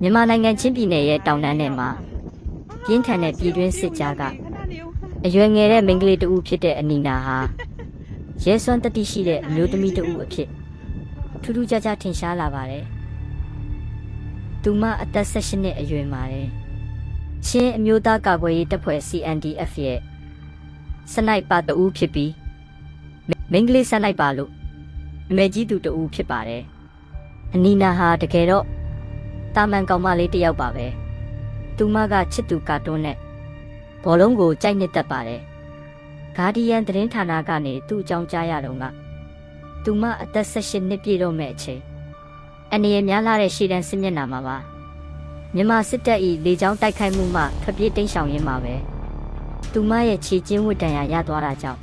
မြန်မာနိုင်ငံချင်းပြည်နယ်ရဲ့တောင်တန်းထဲမှာပြင်းထန်တဲ့ပြည်တွင်းစစ်ကြားကအရွယ်ငယ်တဲ့မိန်းကလေးတဦးဖြစ်တဲ့အနီနာဟာရဲစွမ်းတတိရှိတဲ့အမျိုးသမီးတဦးအဖြစ်ထူးထူးခြားခြားထင်ရှားလာပါတယ်။သူမအသက်16နှစ်အရွယ်မှာတယ်။ချင်းအမျိုးသားကာကွယ်ရေးတပ်ဖွဲ့ CNDF ရဲ့စနိုက်ပါတဦးဖြစ်ပြီးမိန်းကလေးစနိုက်ပါလို့အမေကြီးသူတဦးဖြစ်ပါတယ်။အနီနာဟာတကယ်တော့ တာမန်ကောင်မလေးတစ်ယောက်ပါပဲသူမကချစ်သူကာတွန်းနဲ့ဘောလုံးကိုကြိုက်နှစ်သက်ပါတယ်ဂါဒီယန်သတင်းဌာနကနေသူ့အကြောင်းကြားရတော့ကသူမအသက်16နှစ်ပြည့်တော့မဲ့အချိန်အနေရများလာတဲ့ရှေ့တန်းစစ်မျက်နှာမှာပါမြန်မာစစ်တပ်၏လေကြောင်းတိုက်ခိုက်မှုမှထွက်ပြေးတိမ်းရှောင်ရင်းမှာပဲသူမရဲ့ခြေကျင်းဝတ်တံရရသွားတာကြောင့်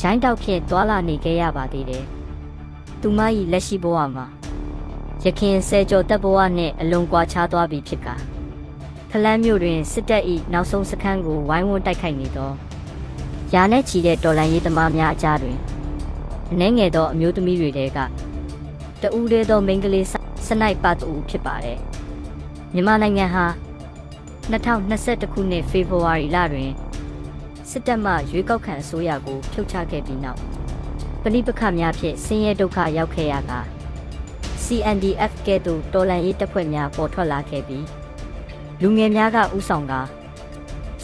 ဂျိုင်းတောက်ဖြင့်သွာလာနေခဲ့ရပါသေးတယ်သူမ၏လက်ရှိဘဝမှာ ရခင်ဆယ်ကျော်တပ်ဘဝနဲ့အလွန်ကွာခြားသွားပြီဖြစ်ကဖလန်းမြို့တွင်စစ်တပ်၏နောက်ဆုံးစခန်းကိုဝိုင်းဝန်းတိုက်ခိုက်နေသောရာနဲ့ချီတဲ့တော်လန်ရေးသမားများအကြားတွင်အနှဲငယ်သောအမျိုးသမီးတွေတဲကတဦးတည်းသောမိန်းကလေးစနိုက်ပါတူဖြစ်ပါတယ်မြန်မာနိုင်ငံဟာ2021ခုနှစ်ဖေဖော်ဝါရီလတွင်စစ်တပ်မှရွေးကောက်ခံအစိုးရကိုဖြုတ်ချခဲ့ပြီးနောက်ပဋိပက္ခများဖြင့်ဆင်းရဲဒုက္ခရောက်ခဲ့ရကာ CNDF ကဲ့သို့တော်လန်ရေးတပ်ဖွဲ့များပေါ်ထွက်လာခဲ့ပြီးလူငယ်များကဥဆောင်က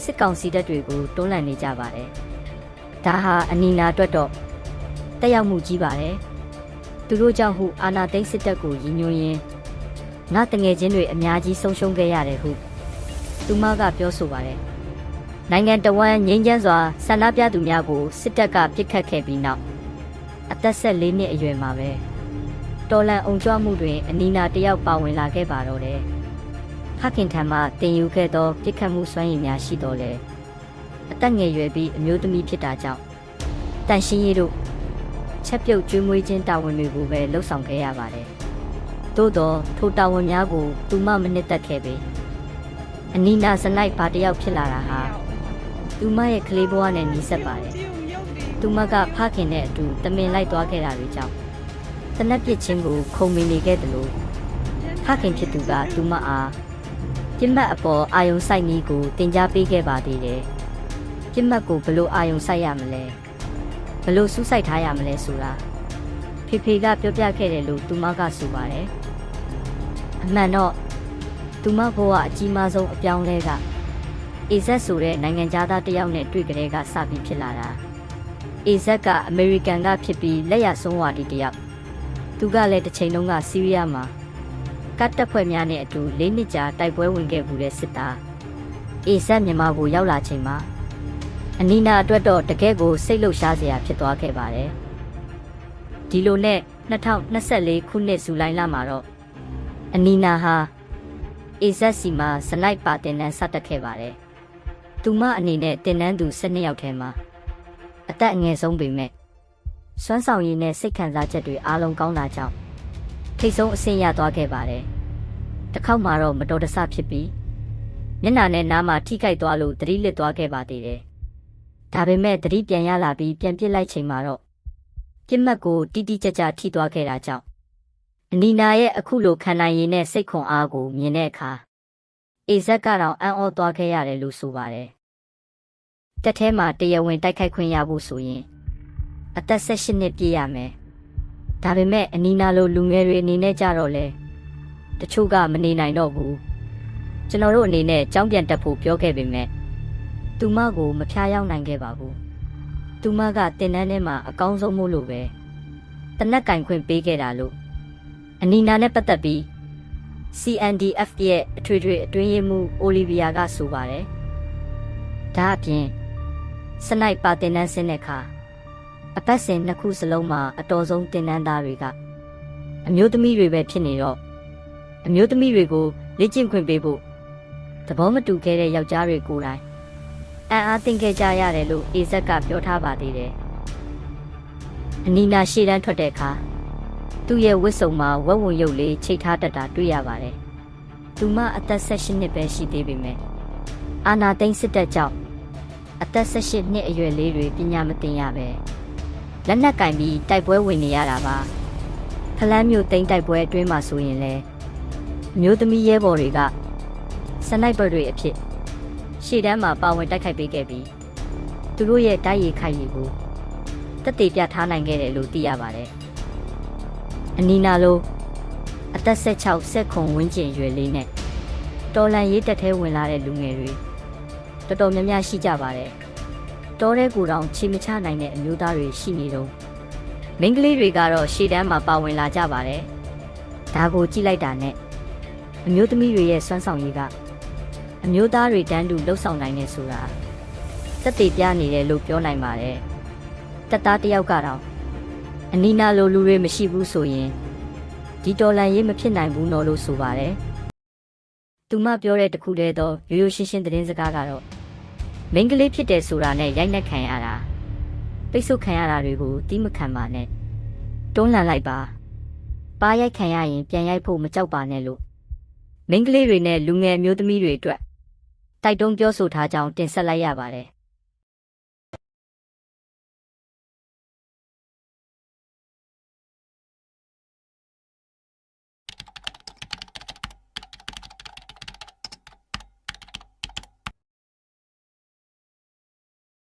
စစ်ကောင်စီတပ်တွေကိုတွန်းလှန်နေကြပါတယ်။ဒါဟာအနီနာအတွက်တော့တက်ရောက်မှုကြီးပါတယ်။သူတို့ကြောင့်ဟုအာနာသိန်းစစ်တပ်ကိုရည်ညွှန်းရင်းငါတငယ်ချင်းတွေအများကြီးဆုံးရှုံးခဲ့ရတယ်ဟုသူမကပြောဆိုပါတယ်။နိုင်ငံတော်ဝန်ငင်းချမ်းစွာဆန္ဒပြသူများကိုစစ်တပ်ကပစ်ခတ်ခဲ့ပြီးနောက်အသက်ဆက်၄နှစ်အရွယ်မှာပဲ တော်လန်အောင်ကြွမှုတွင်အနီနာတယောက်ပါဝင်လာခဲ့ပါတော့တယ်။ဖခင်ထံမှတင်ယူခဲ့သောပြစ်ခတ်မှုစွမ်းရည်များရှိတော်လေ။အသက်ငယ်ရွယ်ပြီးအမျိုးသမီးဖြစ်တာကြောင့်တန်ရှင်းရေးတို့ချက်ပြုတ်ကျွေးမွေးခြင်းတာဝန်တွေကိုပဲလှုပ်ဆောင်ခဲ့ရပါတယ်။သို့သောထိုတာဝန်များကိုသူမမနစ်သက်ခဲ့ပေ။အနီနာစနိုက်ဘာတယောက်ဖြစ်လာတာဟာသူမရဲ့ကလေးဘဝနဲ့နှီးစပ်ပါတယ်။သူမကဖခင်နဲ့အတူတမင်လိုက်သွားခဲ့တာတွေကြောင့် တနက်ပစ်ချင်းကိုခုံမင်နေခဲ့တယ်လို့ဖခင်ဖြစ်သူကသူမအားပြစ်မှတ်အပေါ်အာယုံစိုက်နည်းကိုတင် जा ပေးခဲ့ပါသေးတယ်ပြစ်မှတ်ကိုဘလို့အာယုံစိုက်ရမလဲဘလို့စူးစိုက်ထားရမလဲဆိုတာဖေဖေကပြောပြခဲ့တယ်လို့သူမကဆိုပါတယ်အမှန်တော့သူမဘဝအကြီးမားဆုံးအပြောင်းလဲကအေဇက်ဆိုတဲ့နိုင်ငံသားတစ်ယောက်နဲ့တွေ့ကြတဲ့ကစပြီးဖြစ်လာတာအေဇက်က အမေရိကန်ကဖြစ်ပြီးလက်ရဆုံးဝါဒီတစ်ယောက် သူကလည်းတစ်ချိန်လုံးကစီးရီးယားမှာကတ်တပ်ဖွဲ့များနဲ့အတူ၄နှစ်ကြာတိုက်ပွဲဝင်ခဲ့မှုတဲ့စစ်သားအေဆက်မြန်မာကိုရောက်လာချိန်မှာအနီနာအတွက်တော့တကယ့်ကိုစိတ်လှုပ်ရှားစရာဖြစ်သွားခဲ့ပါတယ်ဒီလိုနဲ့2024ခုနှစ်ဇူလိုင်လမှာတော့အနီနာဟာအေဆက်စီမှာဇလိုက်ပါတင်နန်းစတက်ခဲ့ပါတယ်သူမအနေနဲ့တင်နန်းသူ12ယောက်ထဲမှာအသက်အငယ်ဆုံးပေမဲ့ စွမ်းဆောင်ရည်နဲ့စိတ်ခံစားချက်တွေအားလုံးကောင်းတာကြောင့်ထိတ်ဆုံးအဆင့်ရသွားခဲ့ပါတယ်။တစ်ခေါက်မှာတော့မတော်တဆဖြစ်ပြီးမျက်နှာနဲ့နားမှာထိခိုက်သွားလို့သတိလစ်သွားခဲ့ပါသေးတယ်။ဒါပေမဲ့သတိပြန်ရလာပြီးပြန်ပစ်လိုက်ချိန်မှာတော့ပြစ်မှတ်ကိုတိတိကျကျထိသွားခဲ့တာကြောင့်အနီနာရဲ့အခုလိုခံနိုင်ရည်နဲ့စိတ်ခွန်အားကိုမြင်တဲ့အခါအေဇက်ကတော့အံ့ဩသွားခဲ့ရတယ်လို့ဆိုပါတယ်။တက်ထဲမှာတရားဝင်တိုက်ခိုက်ခွင့်ရဖို့ဆိုရင် အသက်16နှစ်ပြည့်ရမယ်။ဒါပေမဲ့အနီနာလိုလူငယ်တွေအနေနဲ့ကြတော့လေတချို့ကမနေနိုင်တော့ဘူး။ကျွန်တော်တို့အနေနဲ့ကြောင်းပြန်တက်ဖို့ပြောခဲ့ပေမဲ့သူမကိုမဖျားရောက်နိုင်ခဲ့ပါဘူး။သူမကတင်တန်းထဲမှာအကောင်းဆုံးမို့လို့ပဲတနက်ကင်ခွင့်ပေးခဲ့တာလို့အနီနာနဲ့ပတ်သက်ပြီး CNDF ရဲ့အထွေထွေအတွင်းရေးမှူးအိုလီဗီယာကဆိုပါတယ်။ဒါအပြင်စနိုက်ပါတင်တန်းဆင်းတဲ့အခါ အပတ်စဉ်နှစ်ခုစလုံးမှာအတော်ဆုံးတင်နန်းသားတွေကအမျိုးသမီးတွေပဲဖြစ်နေတော့အမျိုးသမီးတွေကိုလေ့ကျင့်ခွင့်ပေးဖို့သဘောမတူခဲ့တဲ့ယောက်ျားတွေကိုယ်တိုင်အံ့အားသင့်ခဲ့ကြရတယ်လို့အေဇက်ကပြောထားပါသေးတယ်။အနီနာရှေ့တန်းထွက်တဲ့အခါသူ့ရဲ့ဝတ်စုံမှာဝက်ဝံရုပ်လေးချိတ်ထားတတ်တာတွေ့ရပါတယ်။သူမအသက်16နှစ်ပဲရှိသေးပေမဲ့အာနာသိန်းစစ်တပ်ကြောင့်အသက်18နှစ်အရွယ်လေးတွေပညာမသင်ရပဲ။ လက်နက်ကင်ပြီးတိုက်ပွဲဝင်နေရတာပါဖလန်းမျိုးတိန်တိုက်ပွဲအတွင်းမှာဆိုရင်လေအမျိုးသမီးရဲဘော်တွေကစနိုက်ပါတွေအဖြစ်ရှေ့တန်းမှာပါဝင်တိုက်ခိုက်ပေးခဲ့ပြီးသူတို့ရဲ့တိုက်ရိုက်ခိုက်ရည်ကိုတက်တေပြထားနိုင်ခဲ့တယ်လို့သိရပါတယ်။အနီနာလိုအသက်16ဆက်ခွန်ဝင်းကျင်ရွယ်လေးနဲ့တော်လန်ရေးတက်သေးဝင်လာတဲ့လူငယ်တွေတော်တော်များများရှိကြပါတယ်။ တော်တဲ့ကူတောင်ချီမချနိုင်တဲ့အမျိုးသားတွေရှိနေတော့မိန်းကလေးတွေကတော့ရှေ့တန်းမှာပါဝင်လာကြပါတယ်။ဒါကိုကြည့်လိုက်တာနဲ့အမျိုးသမီးတွေရဲ့စွမ်းဆောင်ရည်ကအမျိုးသားတွေတန်းတူလှုပ်ဆောင်နိုင်နေဆိုတာသက်သေပြနေတယ်လို့ပြောနိုင်ပါတယ်။တက်သားတစ်ယောက်ကတော့အနီနာလိုလူတွေမရှိဘူးဆိုရင်ဒီတော်လန်ရေးမဖြစ်နိုင်ဘူးနော်လို့ဆိုပါတယ်။သူမပြောတဲ့တခုတည်းသောရိုးရိုးရှင်းရှင်းသတင်းစကားကတော့ မိန်းကလေးဖြစ်တယ်ဆိုတာနဲ့ရိုက်နှက်ခံရတာပိတ်ဆို့ခံရတာတွေကိုတီးမခံပါနဲ့တွန်းလှန်လိုက်ပါပါရိုက်ခံရရင်ပြန်ရိုက်ဖို့မကြောက်ပါနဲ့လို့မိန်းကလေးတွေနဲ့လူငယ်မျိုးသမီးတွေအတွက်တိုက်တွန်းပြောဆိုထားကြောင်းတင်ဆက်လိုက်ရပါတယ်